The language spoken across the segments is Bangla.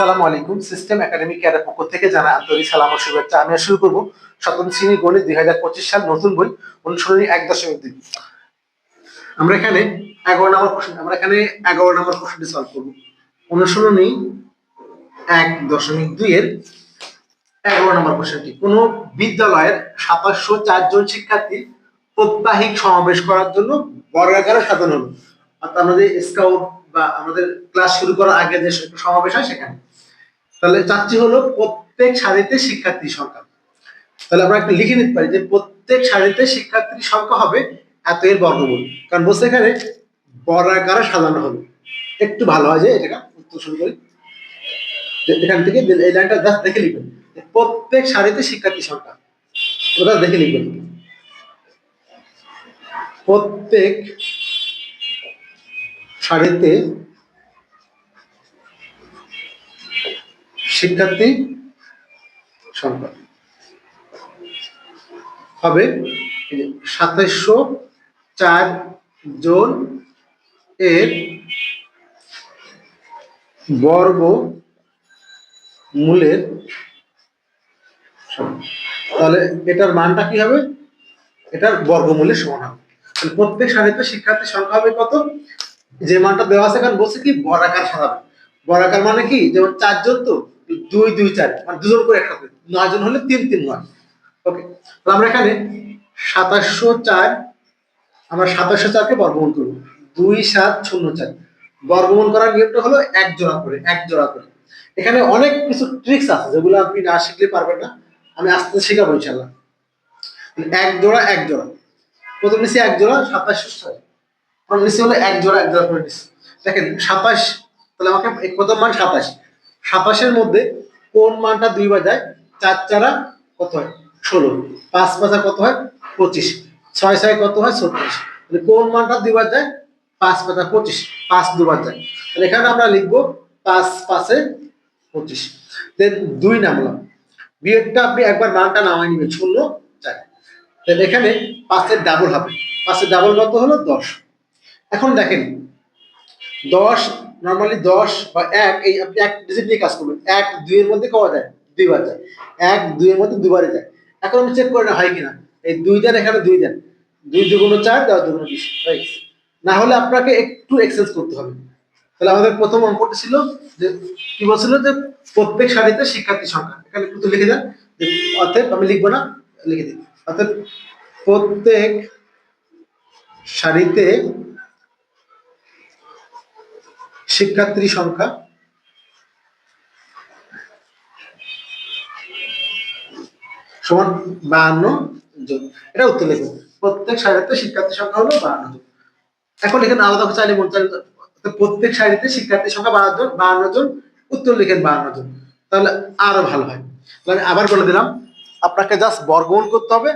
আসসালামু আলাইকুম। সিস্টেম একাডেমি কেয়ারের পক্ষ থেকে জানা আন্তরিক সালাম ও শুভেচ্ছা। আমি শুরু করব সপ্তম শ্রেণি গণিত দুই হাজার পঁচিশ সাল নতুন বই অনুসরণী এক দশমিক দুই। আমরা এখানে এগারো নম্বর প্রশ্ন আমরা এখানে এগারো নম্বর প্রশ্নটি সলভ করব। অনুসরণী এক দশমিক দুই এর এগারো নম্বর প্রশ্নটি। কোন বিদ্যালয়ের সাতাশশো চারজন শিক্ষার্থী প্রত্যাহিক সমাবেশ করার জন্য বর্গাকারে সাজানো হলো। অর্থাৎ আমাদের স্কাউট বা আমাদের ক্লাস শুরু করার আগে যে সমাবেশ হয় সেখানে। তাহলে চাচ্ছি হলো প্রত্যেক সারিতে শিক্ষার্থী সংখ্যা। তাহলে আমরা একটা লিখে নিতে পারি যে প্রত্যেক সারিতে শিক্ষার্থীর সংখ্যা হবে এত এর বর্গমূল। কারণ বলছে এখানে বর্গাকারে সাজানো হবে। একটু ভালো হয় যে এটা উত্তর শুরু করি এখান থেকে এই লাইনটা জাস্ট দেখে লিখবেন। প্রত্যেক সারিতে শিক্ষার্থী সংখ্যা। ওটা দেখে লিখবেন। প্রত্যেক সারিতে শিক্ষার্থী সংখ্যা হবে সাতাইশশো চার জন এর বর্গ মূলের তাহলে এটার মানটা কি হবে? এটার বর্গমূলের সমান হবে। তাহলে প্রত্যেক সারিতে শিক্ষার্থীর সংখ্যা হবে কত? যে মানটা দেওয়া আছে কারণ বলছে কি বরাকার সাজাবে বরাকার মানে কি? যেমন চারজন তো দুই দুই, চার মানে দুজন করে একসাথে নয় জন হলে তিন তিন, নয়। ওকে তাহলে আমরা এখানে সাতাশশো চার, আমরা সাতাশশো চারকে বর্গমূল করব। দুই, সাত, শূন্য, চার। বর্গমূল করার নিয়মটা হলো এক জোড়া করে, এক জোড়া করে। এখানে অনেক কিছু ট্রিক্স আছে যেগুলো আপনি না শিখলে পারবেন না। আমি আস্তে শেখাবো ইনশাল্লাহ এক জোড়া এক জোড়া। প্রথম নিচ্ছি এক জোড়া, সাতাশশো ছয়। প্রথম নিচ্ছি হলো এক জোড়া এক জোড়া করে নিচ্ছি দেখেন, সাতাশ, তাহলে আমাকে প্রথম মান সাতাশ। সাতাশের মধ্যে কোন মানটা দুই বাজায় চার চারা কত হয়? ষোলো। পাঁচ পাঁচা কত হয়? পঁচিশ। ছয় ছয় কত হয়? ছত্রিশ। কোন মানটা দুইবার যায়? পাঁচ পাঁচা পঁচিশ। পাঁচ দুবার যায়। তাহলে এখানে আমরা লিখব পাঁচ পাঁচে পঁচিশ। দেন দুই নামলাম। বিয়েরটা আপনি একবার মানটা নামাই নেবেন। শূন্য চার। তাহলে এখানে পাঁচের ডাবল হবে। পাঁচের ডাবল কত হলো? দশ। এখন দেখেন দশ নর্মালি দশ বা এক, এই আপনি এক ডিজিট নিয়ে কাজ করবেন। এক দুইয়ের মধ্যে কওয়া যায়? দুইবার যায়। এক দুইয়ের মধ্যে দুবারে যায়। এখন আমি চেক করে না হয় কিনা? এই দুই দেন, এখানে দুই দেন। দুই দুগুণ চার দশ দুগুণ বিশ। গেছে। না হলে আপনাকে একটু এক্সচেঞ্জ করতে হবে। তাহলে আমাদের প্রথম অঙ্কটা ছিল যে, কি বলছিল যে, প্রত্যেক সারিতে শিক্ষার্থীর সংখ্যা। এখানে একটু লিখে দেন। যে অর্থাৎ আমি লিখব না, লিখে দিই। অর্থাৎ প্রত্যেক সারিতে শিক্ষার্থী সংখ্যা? সমান বাহান্ন জন। এটা উত্তর লিখুন প্রত্যেক সারিতে শিক্ষার্থী সংখ্যা হলো বাহান্ন জন। এখন এখানে আলাদা চাইলে অর্থাৎ প্রত্যেক সারিতে শিক্ষার্থী সংখ্যা বাহান্ন জন বাহান্ন জন, উত্তর লিখেন বাহান্ন জন। তাহলে আরও ভালো হয়। তাহলে আবার বলে দিলাম, আপনাকে জাস্ট বর্গমূল করতে হবে।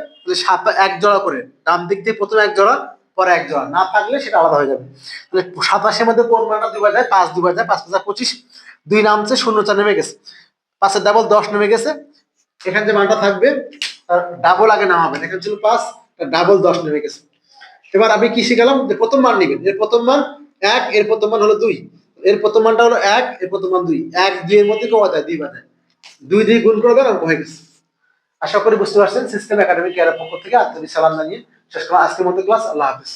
সাত এক জোড়া করে ডান দিক দিয়ে প্রথমে এক জোড়া পরে এক না থাকলে সেটা আলাদা হয়ে যাবে। তাহলে সাতাশের মধ্যে কোন মানটা যায়? পাঁচ দুবার যায়। পাঁচ পাঁচ পঁচিশ। দুই নামছে, শূন্য চার নেমে গেছে। পাঁচের ডাবল দশ নেমে গেছে। এখানে যে মানটা থাকবে, তার ডাবল আগে নামাবেন। এখানে ছিল পাঁচ ডাবল দশ নেমে গেছে। এবার আমি কি শিখালাম? যে প্রথম মান নেবেন। এর প্রথম মান এক, এর প্রথম মান হলো দুই। এর প্রথম মানটা হলো এক, এর প্রথম মান দুই। এক দুই এর মধ্যে কমা যায় দুই বাজায় দুই দিয়ে গুণ করে দেন অঙ্ক হয়ে গেছে। আশা করি বুঝতে পারছেন। সিস্টেম একাডেমি কেয়ারের পক্ষ থেকে আন্তরিক সালাম জানিয়ে আজকের মতো ক্লাস আল্লাহ হাফিজ